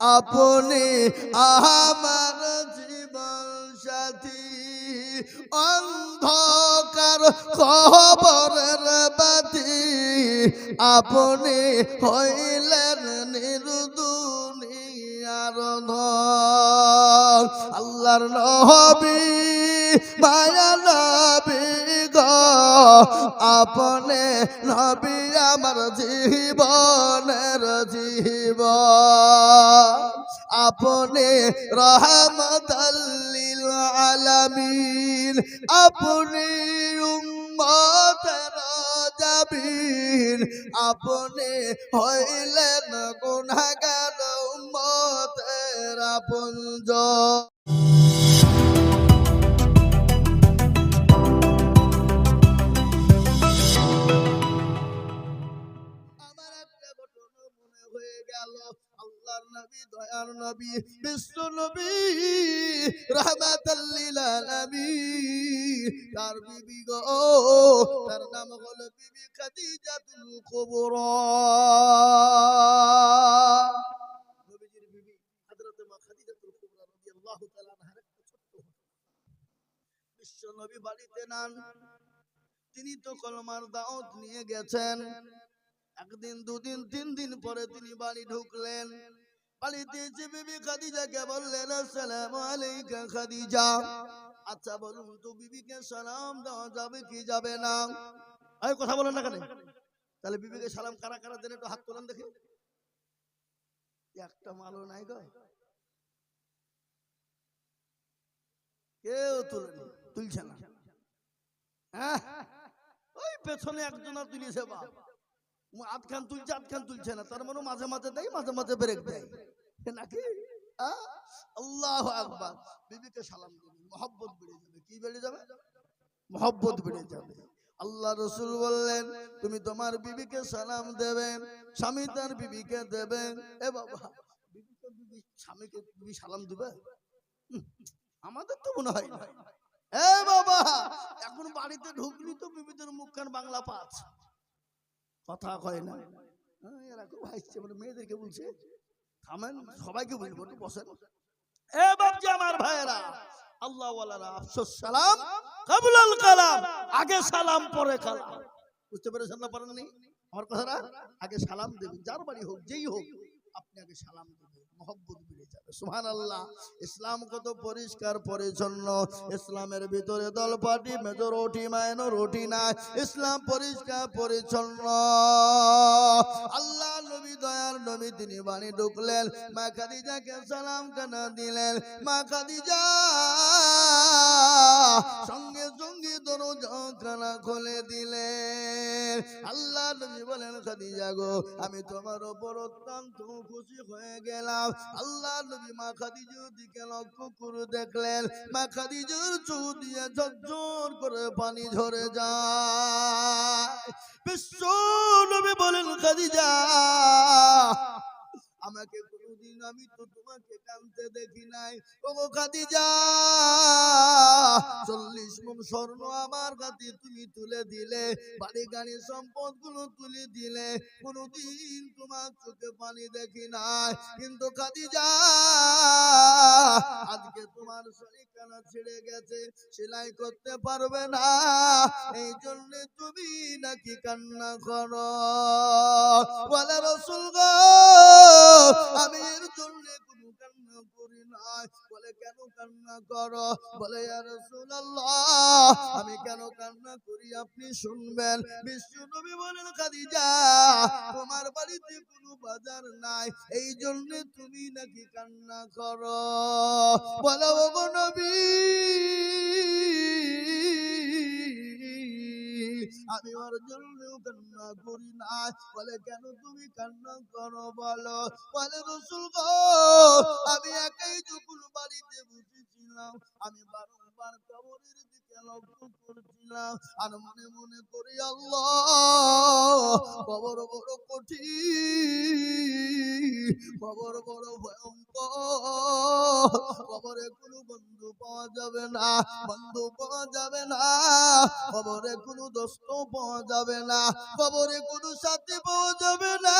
আপনি আমার জীবন সাথী। অন্ধকার খবরের বাতি। আপনি হইলেন নির্দুনিয়ার আল্লাহর নবী মায়া নবী আপনি নবী আমার জীবনের জীব। আপনি রহমতাল্লিল আলামিন। আপনি উম্মতের যাবিন আপনি হইলেন গুনাহগার উম্মতের আপনজন। নবী নবী রহমাতাল্লিল আলামিন। তার বিবি গো, তার নাম হলো বিবি খাদিজাতুল কুবরা। তিনি তো কলমার দাওয়াত নিয়ে গেছেন। একদিন, দুদিন, তিন দিন পরে তিনি বাড়ি ঢুকলেন। বিবি বললেন আলাইকা খাদিজা। আচ্ছা বলুন তো সালাম দেওয়া যাবে কি যাবে না? কথা বলেন না কেন? তাহলে সালাম কারা কারা দেন, একটু হাত তোলেন দেখি। একটা মালও নাই গো। কেউ তুলেনি, তুলছে না। হ্যাঁ? ওই পেছনে একজন তুলেছে বাপ। আটখান তুলছে আটখান তুলছে না। তার মানে মাঝে মাঝে দেয়, মাঝে মাঝে ব্রেক দেয়। নাকি? সালাম তুমি তোমার বিবিকে সালাম দেবে, স্বামী তার বিবিকে দেবে। এ বাবা বিবি সালাম দিবে? আমাদের তো মনে হয় এ বাবা, এখন বাড়িতে ঢুকলি তো বিবিদের মুখখান বাংলা পাঁচ কথা কয় না। হ্যাঁ, এরা খুব হাসছে মানে মেয়েদেরকে বলছে থামেন সবাইকে বলব বসেন। এ বাবজি আমার ভাইয়েরা আল্লাহ আফসোস সালাম কাবুলাল কালাম আগে সালাম পরে কালাম। বুঝতে পেরেছেন না পারেন আমার কথাটা আগে সালাম দেবেন যার বাড়ি হোক যেই হোক আপনি আগে সালাম দেবেন। মহব্বত বেড়ে যাবে। সুহান আল্লাহ ইসলাম কত পরিষ্কার পরিচ্ছন্ন। ইসলামের ভিতরে দল পাটি মেজর রুটি মায়নো রুটি নাই। ইসলাম পরিষ্কার পরিচ্ছন্ন। আল্লাহ নবী দয়ার নবী তিনি বাণী ঢুকলেন। মা খাদিজাকে সালাম কানা দিলেন? মা খাদিজা সঙ্গে সঙ্গে দরজা কানা খুলে দিলেন। আল্লাহ নবী বলেন খাদিজা গো আমি তোমার উপর অত্যন্ত খুশি হয়ে গেলাম। আল্লাহ নবী মা খাদিজুর দিকে লক্ষ্য করে দেখলেন, মা খাদিজুর চোখ দিয়ে ঝরঝর করে পানি ঝরে যায়। বিশ্ব নবী বলেন, খাদিজা, আমাকে কোনোদিন আমি তো তোমাকে কাঁদতে দেখি নাই। ও খাদিজা চল্লিশ মন স্বর্ণ আমার কাছে তুমি তুলে দিলে বাড়ি গাড়ি সম্পদগুলো তুলে দিলে। কোনোদিন তোমার চোখে পানি দেখি নাই। কিন্তু খাদিজা, আজকে তোমার শরীর কানা ছেড়ে গেছে, সেলাই করতে পারবে না। এই জন্য তুমি নাকি কান্না করো? বলে রসুল গো, আমি এর জন্য কান্না করি না। বলে কেন কান্না বলে আমি কেন কান্না করি? আপনি শুনবেন। বিশ্ব নবী বলেন, খাদিজা, তোমার বাড়িতে কোনো বাজার নাই এই জন্য তুমি নাকি কান্না করো। বলো নবী আমি ওর জন্য কান্না করি না। বলে, কেন তুমি কান্না করো বলো? বলে, রসুল গো, আমি একাই যখন বাড়িতে বসেছিলাম, আমি বারংবার কবরের দিকে লক্ষ্য করছিলাম। আর মনে মনে করি, আল্লাহ, কবর বড় কঠিন। কবর বড় ভয়ঙ্কর। কবরে কোনো বন্ধু পাওয়া যাবে না, বন্ধু পাওয়া যাবে না। কবরে কোনো দোস্ত পাওয়া যাবে না, কবরে কোনো সাথী পাওয়া যাবে না।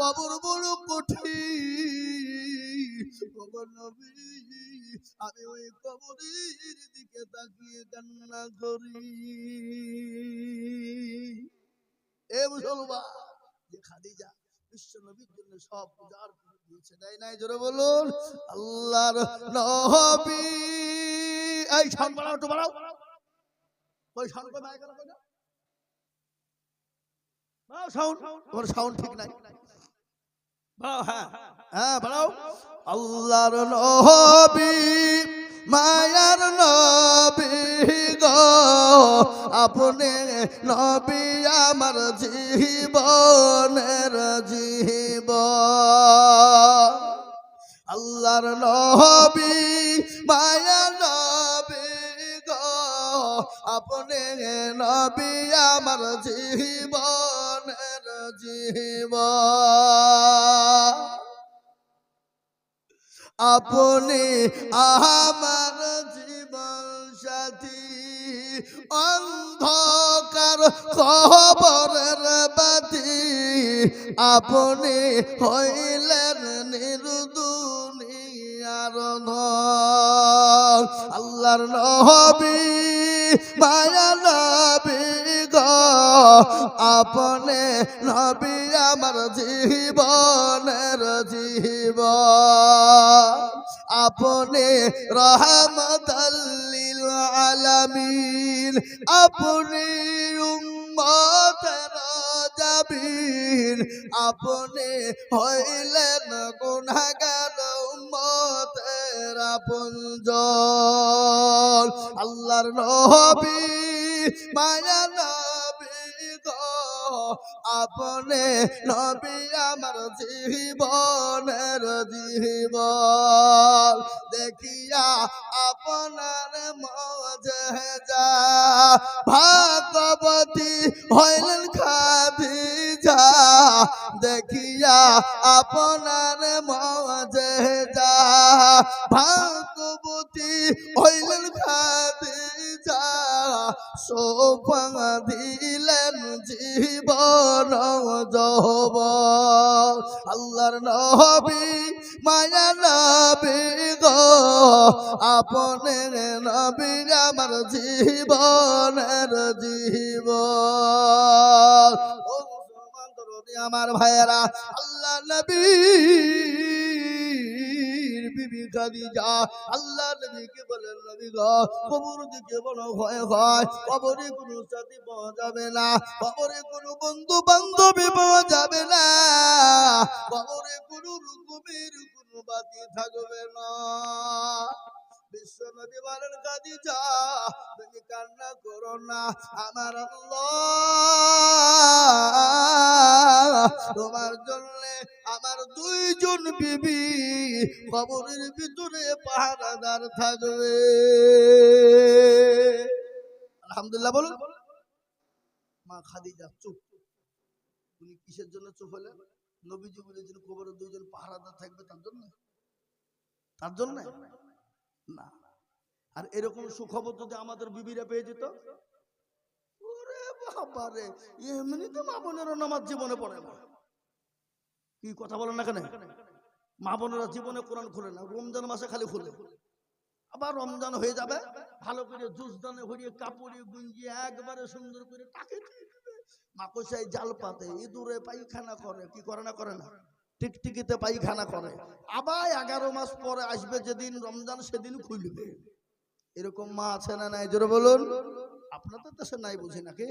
কবর বড় কঠিন। কবর নবী, আমি ওই কবরের দিকে তাকিয়ে কান্না করি। এ মুসলমান যে খাদিজা বিশ্ব নবীর জন্য সব পূজার দিয়েছে। তাই নাই, জোরে বলুন। আল্লাহর এই সাউন্ড বাড়াও ওই সাউন্ড কই সাউন্ড তোমার সাউন্ড ঠিক নাই। বাড়াও হ্যাঁ। হ্যাঁ বাড়াও। আল্লাহর নবী, মায়ার নবী গো। আপনি নবী আমার জীবনের জীব। আল্লাহর নবী, মায়া নবী গো। আপনি নবী আমার জীবনের জীব। আপনি আমার অন্ধকার খবরের বাতি আপনি হইলেন নিরুদুনিয়ার। আল্লাহর নবী মায়া আপনি নবী আমার জীবনের জীব। আপনি রহমতাল্লিল আলামিন। আপনি আপনি হইলেন গুনাহগার উম্মতের আপনজন। আল্লাহর নবী মায়া আপনি নবী আমার জীবনের জীবন। দেখিয়া আপনার মজে মজা ভাগবতী হইলেন খাদিজা। দেখিয়া আপনার মজা ভাগবতী হইলেন খাদিজা। সোপা দিলেন জীবন যব আল্লাহর নবী, মায়া নবী গো আপনি নবী আমার জীবনের জীব আমার ভাইয়েরা আল্লাহ নবী আল্লাহ নবীকে বলেন, নবী দিকে বলো ভয় হয়, কবরে কোনো সাথী পাওয়া না, কবরে কোনো বন্ধু বান্ধবী পাওয়া যাবে না, কবরে কোনো রকমের কোনো বাতি থাকবে না। আমার তোমার জন্য আমার দুইজন বিবি কবরের ভিতরে পাহারাদার থাকবে। আলহামদুলিল্লাহ বলুন। মা খাদিজা, চুপ। উনি কিসের জন্য চুপ হলেন? নবীজি বলেছেন কবরে দুইজন পাহারাদার থাকবে তার জন্য? তার জন্য? না আর এরকম সুখবর যদি আমাদের বিবিরা পেয়ে যেত? বাবারে মা নামাজ জীবনে পড়ে না। কি কথা বলেন না কেন? মা বোনেরা জীবনে কোরআন খুলে না, রমজান মাসে খালি খুলে। আবার রমজান হয়ে যাবে, ভালো করে জুস ভরিয়ে কাপড়ে একবারে সুন্দর করে টাকে মাকসায় জাল পাতে, ইঁদুরে পায়খানা করে। কি করে না করে না? টিকটিকিতে পায়খানা করে। আবার এগারো মাস পরে আসবে যেদিন রমজান সেদিন খুলবে। এরকম মা আছে না নাই? জোরে বলুন। আপনাদের দেশে নাই বুঝি নাকি?